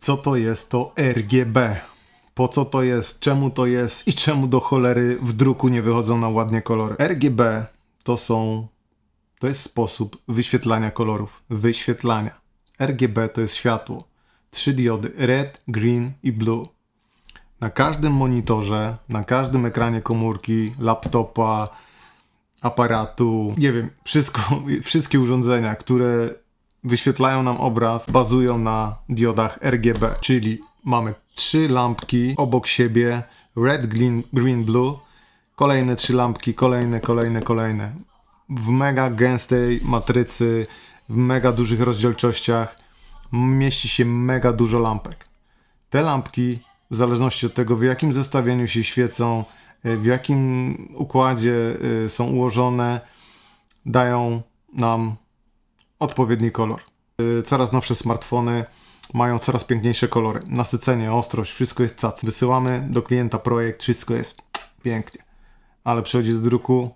Co to jest to RGB? Po co to jest? Czemu to jest? I czemu do cholery w druku nie wychodzą na ładnie kolory? RGB to są. To jest sposób wyświetlania kolorów. Wyświetlania. RGB to jest światło. Trzy diody: red, green i blue. Na każdym monitorze, na każdym ekranie komórki, laptopa, aparatu, nie wiem, wszystko, wszystkie urządzenia, które wyświetlają nam obraz, bazują na diodach RGB, czyli mamy trzy lampki obok siebie, red, green, green, blue, kolejne trzy lampki, kolejne, kolejne, kolejne. W mega gęstej matrycy, w mega dużych rozdzielczościach mieści się mega dużo lampek. Te lampki, w zależności od tego, w jakim zestawieniu się świecą, y, w jakim układzie y, są ułożone, dają nam odpowiedni kolor. Y, Coraz nowsze smartfony mają coraz piękniejsze kolory. Nasycenie, ostrość, wszystko jest cac. Wysyłamy do klienta projekt, wszystko jest pięknie. Ale przychodzi do druku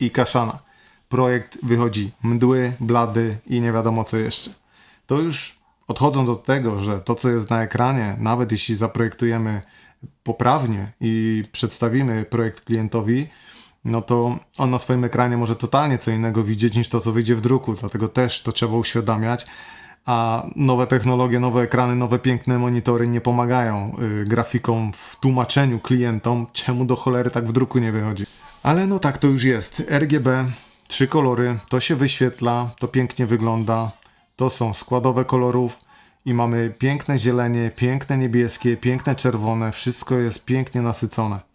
i kaszana. Projekt wychodzi mdły, blady i nie wiadomo co jeszcze. To już odchodząc od tego, że to co jest na ekranie, nawet jeśli zaprojektujemy poprawnie i przedstawimy projekt klientowi, no to on na swoim ekranie może totalnie co innego widzieć niż to, co wyjdzie w druku, dlatego też to trzeba uświadamiać. A nowe technologie, nowe ekrany, nowe piękne monitory nie pomagają y, grafikom w tłumaczeniu klientom, czemu do cholery tak w druku nie wychodzi. Ale no tak to już jest. RGB, trzy kolory, to się wyświetla, to pięknie wygląda. To są składowe kolorów i mamy piękne zielenie, piękne niebieskie, piękne czerwone, wszystko jest pięknie nasycone.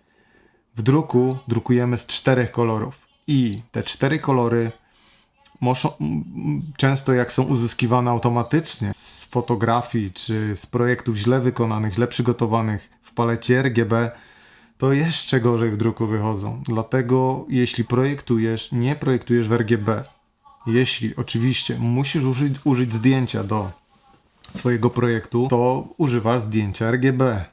W druku drukujemy z czterech kolorów i te cztery kolory moszą, m- m- często jak są uzyskiwane automatycznie z fotografii czy z projektów źle wykonanych, źle przygotowanych w palecie RGB, to jeszcze gorzej w druku wychodzą. Dlatego jeśli projektujesz, nie projektujesz w RGB. Jeśli oczywiście musisz użyć, użyć zdjęcia do swojego projektu, to używasz zdjęcia RGB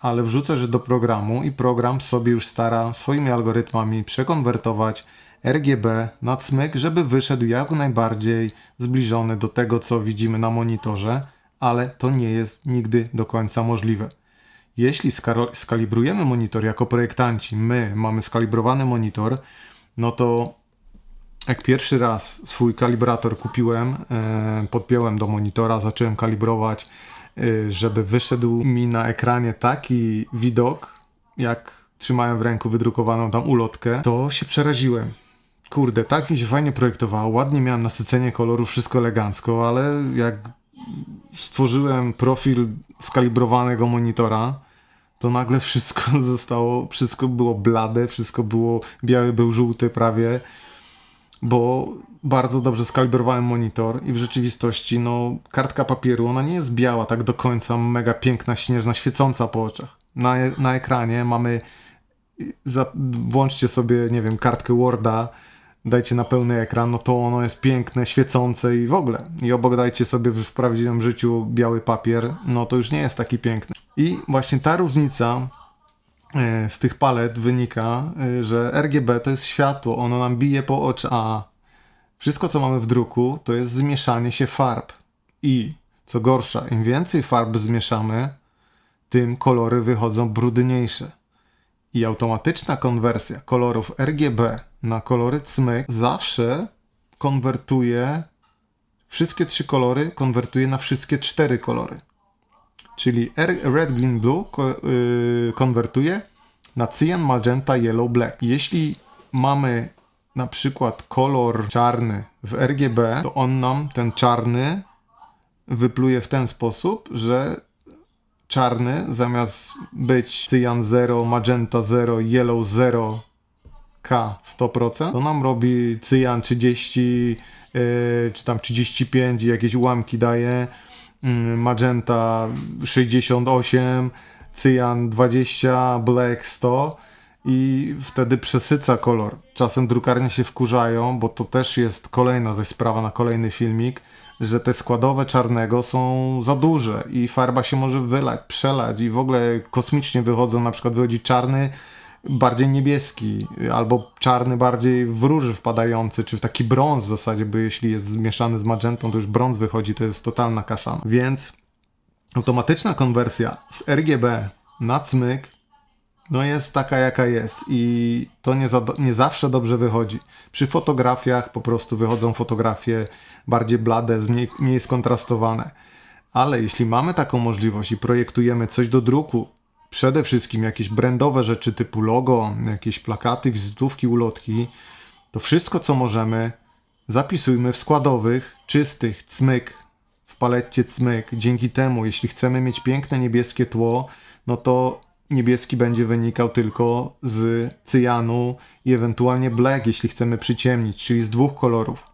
ale wrzucasz je do programu i program sobie już stara swoimi algorytmami przekonwertować RGB na cmyk, żeby wyszedł jak najbardziej zbliżony do tego, co widzimy na monitorze, ale to nie jest nigdy do końca możliwe. Jeśli skalibrujemy monitor jako projektanci, my mamy skalibrowany monitor, no to jak pierwszy raz swój kalibrator kupiłem, e, podpiąłem do monitora, zacząłem kalibrować, żeby wyszedł mi na ekranie taki widok, jak trzymałem w ręku wydrukowaną tam ulotkę, to się przeraziłem. Kurde, tak mi się fajnie projektowało, ładnie miałem nasycenie kolorów, wszystko elegancko, ale jak stworzyłem profil skalibrowanego monitora, to nagle wszystko zostało, wszystko było blade, wszystko było, biały był żółty prawie, bo bardzo dobrze skalibrowałem monitor i w rzeczywistości, no, kartka papieru, ona nie jest biała tak do końca, mega piękna, śnieżna, świecąca po oczach. Na, na ekranie mamy, za, włączcie sobie, nie wiem, kartkę Worda, dajcie na pełny ekran, no to ono jest piękne, świecące i w ogóle. I obok dajcie sobie w, prawdziwym życiu biały papier, no to już nie jest taki piękny. I właśnie ta różnica z tych palet wynika, e, że RGB to jest światło, ono nam bije po oczach, a wszystko co mamy w druku to jest zmieszanie się farb. I co gorsza, im więcej farb zmieszamy, tym kolory wychodzą brudniejsze. I automatyczna konwersja kolorów RGB na kolory cmyk zawsze konwertuje wszystkie trzy kolory, konwertuje na wszystkie cztery kolory. Czyli Red, Green, Blue yy, konwertuje na cyan, magenta, yellow, black. Jeśli mamy na przykład kolor czarny w RGB, to on nam ten czarny wypluje w ten sposób, że czarny zamiast być cyan 0, magenta 0, yellow 0, K 100%, to nam robi cyjan 30 yy, czy tam 35 i jakieś ułamki daje, magenta 68, cyjan 20, black 100 i wtedy przesyca kolor. Czasem drukarnie się wkurzają, bo to też jest kolejna zaś sprawa na kolejny filmik, że te składowe czarnego są za duże i farba się może wylać, przelać i w ogóle kosmicznie wychodzą, na przykład wychodzi czarny, bardziej niebieski, albo czarny bardziej w róży wpadający, czy w taki brąz w zasadzie, bo jeśli jest zmieszany z magentą, to już brąz wychodzi, to jest totalna kaszana. Więc automatyczna konwersja z RGB na cmyk no jest taka jaka jest i to nie, za, nie zawsze dobrze wychodzi. Przy fotografiach po prostu wychodzą fotografie bardziej blade, mniej, mniej skontrastowane. Ale jeśli mamy taką możliwość i projektujemy coś do druku, przede wszystkim jakieś brandowe rzeczy typu logo, jakieś plakaty, wizytówki, ulotki, to wszystko co możemy zapisujmy w składowych, czystych, cmyk, w palecie cmyk. Dzięki temu, jeśli chcemy mieć piękne niebieskie tło, no to niebieski będzie wynikał tylko z cyjanu i ewentualnie black, jeśli chcemy przyciemnić, czyli z dwóch kolorów.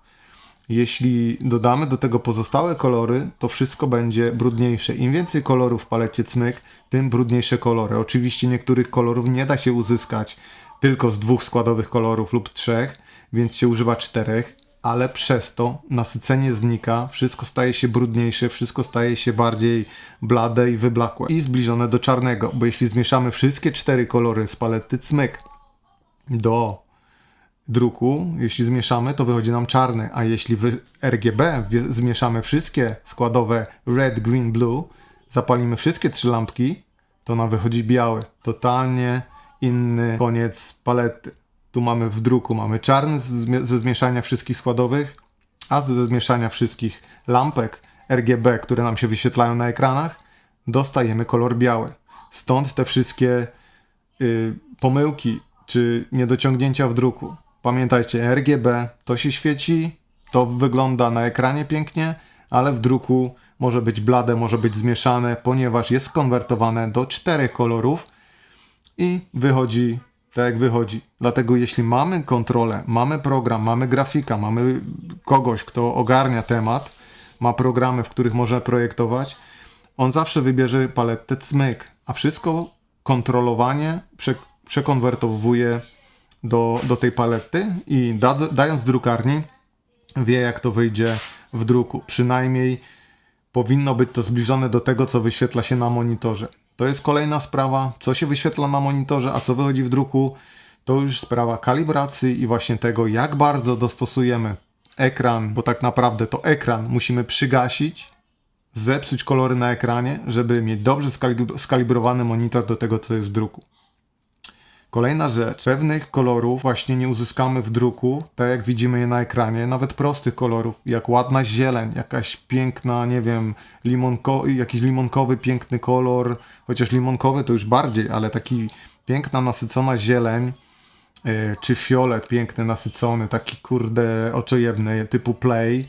Jeśli dodamy do tego pozostałe kolory, to wszystko będzie brudniejsze. Im więcej kolorów w palecie cmyk, tym brudniejsze kolory. Oczywiście niektórych kolorów nie da się uzyskać tylko z dwóch składowych kolorów lub trzech, więc się używa czterech, ale przez to nasycenie znika, wszystko staje się brudniejsze, wszystko staje się bardziej blade i wyblakłe i zbliżone do czarnego, bo jeśli zmieszamy wszystkie cztery kolory z palety cmyk do druku, jeśli zmieszamy, to wychodzi nam czarny, a jeśli w RGB zmieszamy wszystkie składowe red, green, blue, zapalimy wszystkie trzy lampki, to nam wychodzi biały. Totalnie inny koniec palety. Tu mamy w druku, mamy czarny ze zmieszania wszystkich składowych, a ze zmieszania wszystkich lampek RGB, które nam się wyświetlają na ekranach, dostajemy kolor biały. Stąd te wszystkie y, pomyłki czy niedociągnięcia w druku. Pamiętajcie, RGB to się świeci, to wygląda na ekranie pięknie, ale w druku może być blade, może być zmieszane, ponieważ jest konwertowane do czterech kolorów i wychodzi tak jak wychodzi. Dlatego jeśli mamy kontrolę, mamy program, mamy grafika, mamy kogoś, kto ogarnia temat, ma programy, w których może projektować, on zawsze wybierze paletę cmyk, a wszystko kontrolowanie prze, przekonwertowuje do, do tej palety i da, dając drukarni wie jak to wyjdzie w druku. Przynajmniej powinno być to zbliżone do tego, co wyświetla się na monitorze. To jest kolejna sprawa, co się wyświetla na monitorze, a co wychodzi w druku, to już sprawa kalibracji i właśnie tego, jak bardzo dostosujemy ekran, bo tak naprawdę to ekran musimy przygasić, zepsuć kolory na ekranie, żeby mieć dobrze skalibrowany monitor do tego, co jest w druku. Kolejna rzecz, pewnych kolorów właśnie nie uzyskamy w druku, tak jak widzimy je na ekranie, nawet prostych kolorów, jak ładna zieleń, jakaś piękna, nie wiem, limonko, jakiś limonkowy, piękny kolor, chociaż limonkowy to już bardziej, ale taki piękna, nasycona zieleń, yy, czy fiolet piękny, nasycony, taki kurde oczojebny, typu play,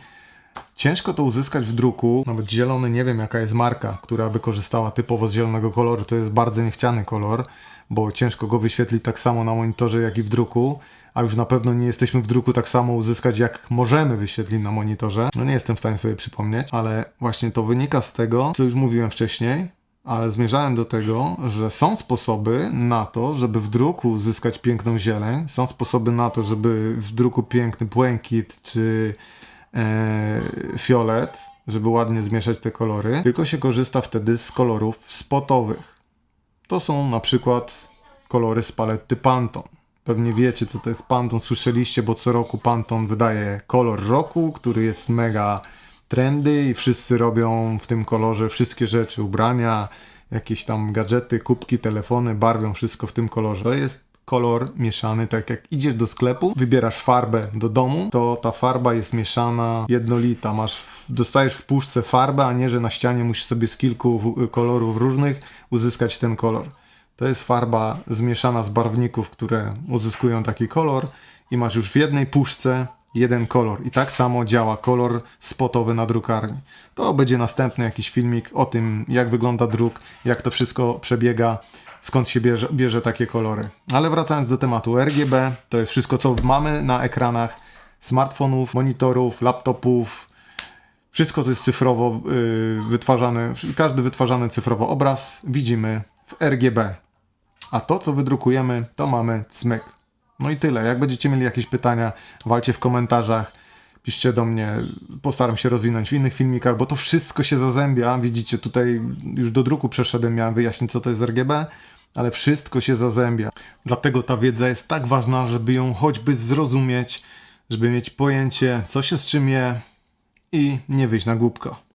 Ciężko to uzyskać w druku, nawet zielony, nie wiem jaka jest marka, która by korzystała typowo z zielonego koloru, to jest bardzo niechciany kolor bo ciężko go wyświetlić tak samo na monitorze, jak i w druku, a już na pewno nie jesteśmy w druku tak samo uzyskać, jak możemy wyświetlić na monitorze. No nie jestem w stanie sobie przypomnieć, ale właśnie to wynika z tego, co już mówiłem wcześniej, ale zmierzałem do tego, że są sposoby na to, żeby w druku uzyskać piękną zieleń, są sposoby na to, żeby w druku piękny błękit czy e, fiolet, żeby ładnie zmieszać te kolory, tylko się korzysta wtedy z kolorów spotowych. To są na przykład kolory z palety Pantone. Pewnie wiecie, co to jest Pantone, słyszeliście, bo co roku Pantone wydaje kolor roku, który jest mega trendy i wszyscy robią w tym kolorze wszystkie rzeczy, ubrania, jakieś tam gadżety, kubki, telefony, barwią wszystko w tym kolorze. To jest kolor mieszany, tak jak idziesz do sklepu, wybierasz farbę do domu, to ta farba jest mieszana jednolita. Masz, dostajesz w puszce farbę, a nie, że na ścianie musisz sobie z kilku kolorów różnych uzyskać ten kolor. To jest farba zmieszana z barwników, które uzyskują taki kolor i masz już w jednej puszce jeden kolor. I tak samo działa kolor spotowy na drukarni. To będzie następny jakiś filmik o tym, jak wygląda druk, jak to wszystko przebiega skąd się bierze, bierze takie kolory. Ale wracając do tematu RGB, to jest wszystko, co mamy na ekranach smartfonów, monitorów, laptopów, wszystko, co jest cyfrowo yy, wytwarzane, każdy wytwarzany cyfrowo obraz widzimy w RGB. A to, co wydrukujemy, to mamy cmyk. No i tyle. Jak będziecie mieli jakieś pytania, walcie w komentarzach, piszcie do mnie, postaram się rozwinąć w innych filmikach, bo to wszystko się zazębia. Widzicie, tutaj już do druku przeszedłem, miałem wyjaśnić, co to jest RGB ale wszystko się zazębia. Dlatego ta wiedza jest tak ważna, żeby ją choćby zrozumieć, żeby mieć pojęcie, co się z czym je i nie wyjść na głupko.